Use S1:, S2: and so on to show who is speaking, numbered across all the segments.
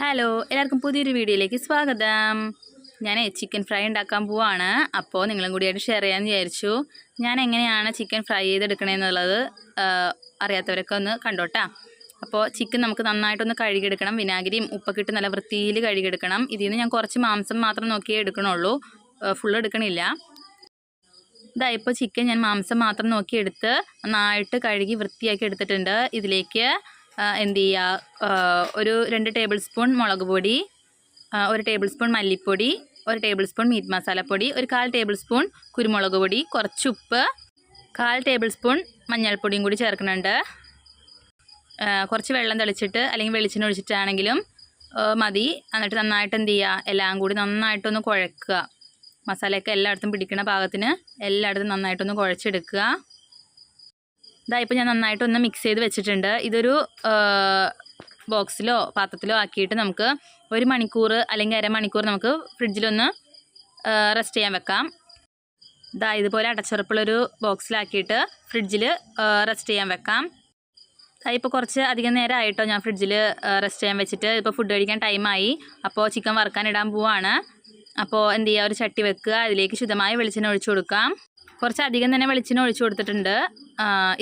S1: Hello എല്ലാവർക്കും പുതിയൊരു വീഡിയോയിലേക്ക് സ്വാഗതം. ഞാൻ ചിക്കൻ ഫ്രൈ ഉണ്ടാക്കാൻ പോവാണ്. അപ്പോൾ നിങ്ങളും കൂടിയായിട്ട് ഷെയർ ചെയ്യാമെന്ന് വിചാരിച്ചു. ഞാൻ എങ്ങനെയാണ് ചിക്കൻ ഫ്രൈ ചെയ്തെടുക്കണമെന്നുള്ളത് അറിയാത്തവരൊക്കെ ഒന്ന് കണ്ടോട്ടാ. അപ്പോൾ ചിക്കൻ നമുക്ക് നന്നായിട്ടൊന്ന് കഴുകിയെടുക്കണം. വിനാഗിരിയും ഉപ്പൊക്കെ ഇട്ട് നല്ല വൃത്തിയിൽ കഴുകിയെടുക്കണം. ഇതിൽ നിന്ന് ഞാൻ കുറച്ച് മാംസം മാത്രം നോക്കിയേ എടുക്കണുള്ളൂ. ഫുൾ എടുക്കണില്ല. ഇതാ ഇപ്പോൾ ചിക്കൻ ഞാൻ മാംസം മാത്രം നോക്കിയെടുത്ത് നന്നായിട്ട് കഴുകി വൃത്തിയാക്കി എടുത്തിട്ടുണ്ട്. ഇതിലേക്ക് എന്ത് ചെയ്യുക ഒരു രണ്ട് ടേബിൾ സ്പൂൺ മുളക് പൊടി ഒരു ടേബിൾ സ്പൂൺ മല്ലിപ്പൊടി ഒരു ടേബിൾ സ്പൂൺ മീറ്റ് മസാലപ്പൊടി ഒരു കാൽ ടേബിൾ സ്പൂൺ കുരുമുളക് പൊടി കുറച്ച് ഉപ്പ് കാൽ ടേബിൾ സ്പൂൺ മഞ്ഞൾപ്പൊടിയും കൂടി ചേർക്കുന്നുണ്ട്. കുറച്ച് വെള്ളം തെളിച്ചിട്ട് അല്ലെങ്കിൽ വെളിച്ചെണ്ണ ഒഴിച്ചിട്ടാണെങ്കിലും മതി. എന്നിട്ട് നന്നായിട്ട് എന്ത് ചെയ്യുക എല്ലാം കൂടി നന്നായിട്ടൊന്ന് കുഴക്കുക. മസാലയൊക്കെ എല്ലായിടത്തും പിടിക്കുന്ന പാകത്തിന് എല്ലായിടത്തും നന്നായിട്ടൊന്ന് കുഴച്ചെടുക്കുക. ഇതാ ഇപ്പോൾ ഞാൻ നന്നായിട്ടൊന്ന് മിക്സ് ചെയ്ത് വെച്ചിട്ടുണ്ട്. ഇതൊരു ബോക്സിലോ പാത്രത്തിലോ ആക്കിയിട്ട് നമുക്ക് ഒരു മണിക്കൂർ അല്ലെങ്കിൽ അരമണിക്കൂർ നമുക്ക് ഫ്രിഡ്ജിലൊന്ന് റെസ്റ്റ് ചെയ്യാൻ വെക്കാം. ഇതാ ഇതുപോലെ അടച്ചുറപ്പുള്ളൊരു ബോക്സിലാക്കിയിട്ട് ഫ്രിഡ്ജിൽ റെസ്റ്റ് ചെയ്യാൻ വെക്കാം. ഇപ്പോൾ കുറച്ച് അധികം നേരം ആയിട്ടോ ഞാൻ ഫ്രിഡ്ജിൽ റെസ്റ്റ് ചെയ്യാൻ വെച്ചിട്ട്. ഇപ്പോൾ ഫുഡ് കഴിക്കാൻ ടൈമായി അപ്പോൾ ചിക്കൻ വറുക്കാൻ ഇടാൻ പോവാണ്. അപ്പോൾ എന്ത് ചെയ്യുക ഒരു ചട്ടി വെക്കുക. അതിലേക്ക് ശുദ്ധമായ വെളിച്ചെണ്ണ ഒഴിച്ചു കൊടുക്കാം. കുറച്ച് അധികം തന്നെ വെളിച്ചെണ്ണ ഒഴിച്ചു കൊടുത്തിട്ടുണ്ട്.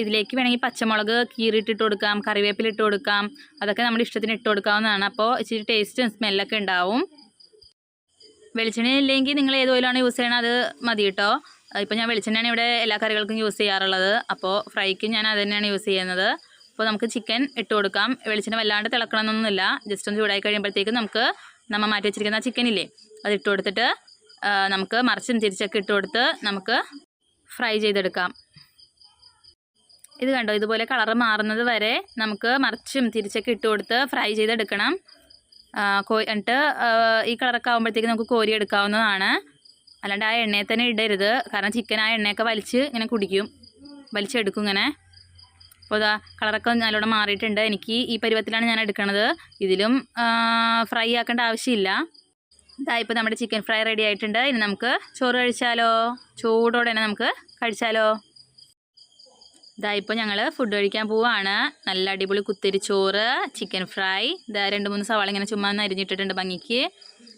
S1: ഇതിലേക്ക് വേണമെങ്കിൽ പച്ചമുളക് കീറിയിട്ടിട്ട് കൊടുക്കാം കറിവേപ്പില ഇട്ട് കൊടുക്കാം. അതൊക്കെ നമ്മുടെ ഇഷ്ടത്തിന് ഇട്ട് കൊടുക്കാവുന്നതാണ്. അപ്പോൾ ഇച്ചിരി ടേസ്റ്റും സ്മെല്ലൊക്കെ ഉണ്ടാവും. വെളിച്ചെണ്ണ ഇല്ലെങ്കിൽ നിങ്ങൾ ഏത് ഓയിലാണ് യൂസ് ചെയ്യണത് അത് മതി കേട്ടോ. ഇപ്പോൾ ഞാൻ വെളിച്ചെണ്ണയാണ് ഇവിടെ എല്ലാ കറികൾക്കും യൂസ് ചെയ്യാറുള്ളത്. അപ്പോൾ ഫ്രൈക്ക് ഞാൻ അത് തന്നെയാണ് യൂസ് ചെയ്യുന്നത്. അപ്പോൾ നമുക്ക് ചിക്കൻ ഇട്ട് കൊടുക്കാം. വെളിച്ചെണ്ണ വല്ലാണ്ട് തിളക്കണമെന്നൊന്നുമില്ല. ജസ്റ്റ് ഒന്ന് ചൂടായി കഴിയുമ്പോഴത്തേക്കും നമുക്ക് നമ്മൾ മാറ്റി വെച്ചിരിക്കുന്ന ചിക്കൻ ഇല്ലേ അത് ഇട്ട് കൊടുത്തിട്ട് നമുക്ക് മറിച്ചും തിരിച്ചൊക്കെ ഇട്ട് കൊടുത്ത് നമുക്ക് ഫ്രൈ ചെയ്തെടുക്കാം. ഇത് കണ്ടോ? ഇതുപോലെ കളറ് മാറുന്നത് വരെ നമുക്ക് മറിച്ചും തിരിച്ചൊക്കെ ഇട്ട് കൊടുത്ത് ഫ്രൈ ചെയ്തെടുക്കണം. കോ എന്നിട്ട് ഈ കളറൊക്കെ ആകുമ്പോഴത്തേക്ക് നമുക്ക് കോരി എടുക്കാവുന്നതാണ്. അല്ലാണ്ട് ആ എണ്ണയിൽ തന്നെ ഇടരുത്. കാരണം ചിക്കൻ ആ എണ്ണയൊക്കെ വലിച്ച് ഇങ്ങനെ കുടിക്കും. വലിച്ചെടുക്കും ഇങ്ങനെ. അപ്പോൾ ഇതാ കളറൊക്കെ നല്ലോണം മാറിയിട്ടുണ്ട്. എനിക്ക് ഈ പരുവത്തിലാണ് ഞാൻ എടുക്കണത്. ഇതിലും ഫ്രൈ ആക്കേണ്ട ആവശ്യമില്ല. ഇതാ ഇപ്പോൾ നമ്മുടെ ചിക്കൻ ഫ്രൈ റെഡി ആയിട്ടുണ്ട്. ഇനി നമുക്ക് ചോറ് കഴിച്ചാലോ? ചൂടോടെ തന്നെ നമുക്ക് കഴിച്ചാലോ? ഇതാ ഇപ്പോൾ ഞങ്ങൾ ഫുഡ് കഴിക്കാൻ പോവാണ്. നല്ല അടിപൊളി കുത്തിരി ചോറ് ചിക്കൻ ഫ്രൈ ഇതാ രണ്ട് മൂന്ന് സവാള ഇങ്ങനെ ചുമ്മാ അരിഞ്ഞിട്ടിട്ടുണ്ട് ഭംഗിക്ക്.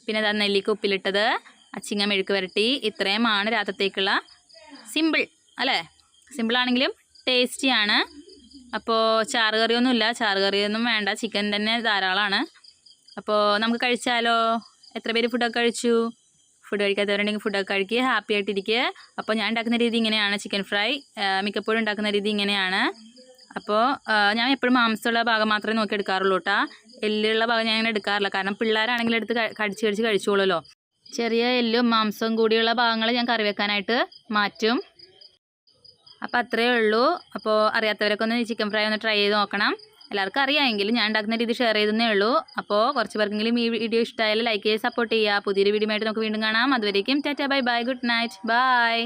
S1: പിന്നെ ഇതാ നെല്ലിക്ക ഉപ്പിലിട്ടത്. അച്ചിങ്ങ മെഴുക്ക് വരട്ടി. ഇത്രയുമാണ് രാത്രത്തേക്കുള്ള സിമ്പിൾ അല്ലേ? സിമ്പിളാണെങ്കിലും ടേസ്റ്റിയാണ് അപ്പോൾ ചാറ് കറിയൊന്നുമില്ല. ചാറ് കറിയൊന്നും വേണ്ട. ചിക്കൻ തന്നെ ധാരാളമാണ് അപ്പോൾ നമുക്ക് കഴിച്ചാലോ? എത്ര പേര് ഫുഡൊക്കെ കഴിച്ചു? ഫുഡ് കഴിക്കാത്തവരുണ്ടെങ്കിൽ ഫുഡൊക്കെ കഴിക്കുക ഹാപ്പി ആയിട്ടിരിക്കുക അപ്പോൾ ഞാൻ ഉണ്ടാക്കുന്ന രീതി ഇങ്ങനെയാണ് ചിക്കൻ ഫ്രൈ മിക്കപ്പോഴും ഉണ്ടാക്കുന്ന രീതി ഇങ്ങനെയാണ്. അപ്പോൾ ഞാൻ എപ്പോഴും മാംസമുള്ള ഭാഗം മാത്രമേ നോക്കി എടുക്കാറുള്ളൂ കേട്ടോ എല്ലുള്ള ഭാഗം ഞാൻ അങ്ങനെ എടുക്കാറില്ല. കാരണം പിള്ളേരാണെങ്കിൽ എടുത്ത് കടിച്ച് കടിച്ച് കഴിച്ചോളുമല്ലോ ചെറിയ എല്ലും മാംസവും കൂടിയുള്ള ഭാഗങ്ങൾ ഞാൻ കറി വെക്കാനായിട്ട് മാറ്റും. അപ്പോൾ അത്രയേ ഉള്ളൂ. അപ്പോൾ അറിയാത്തവരൊക്കെ ഒന്ന് ചിക്കൻ ഫ്രൈ ഒന്ന് ട്രൈ ചെയ്ത് നോക്കണം. എല്ലാവർക്കും അറിയാമെങ്കിലും ഞാൻ ഉണ്ടാക്കുന്ന രീതി ഷെയർ ചെയ്തേ ഉള്ളൂ. അപ്പോൾ കുറച്ച് പേർക്കെങ്കിലും ഈ വീഡിയോ ഇഷ്ടമായാലും ലൈക്ക് ചെയ്ത് സപ്പോർട്ട് ചെയ്യുക പുതിയൊരു വീഡിയോ ആയിട്ട് നമുക്ക് വീണ്ടും കാണാം. അതുവരേക്കും Tata bye bye good night bye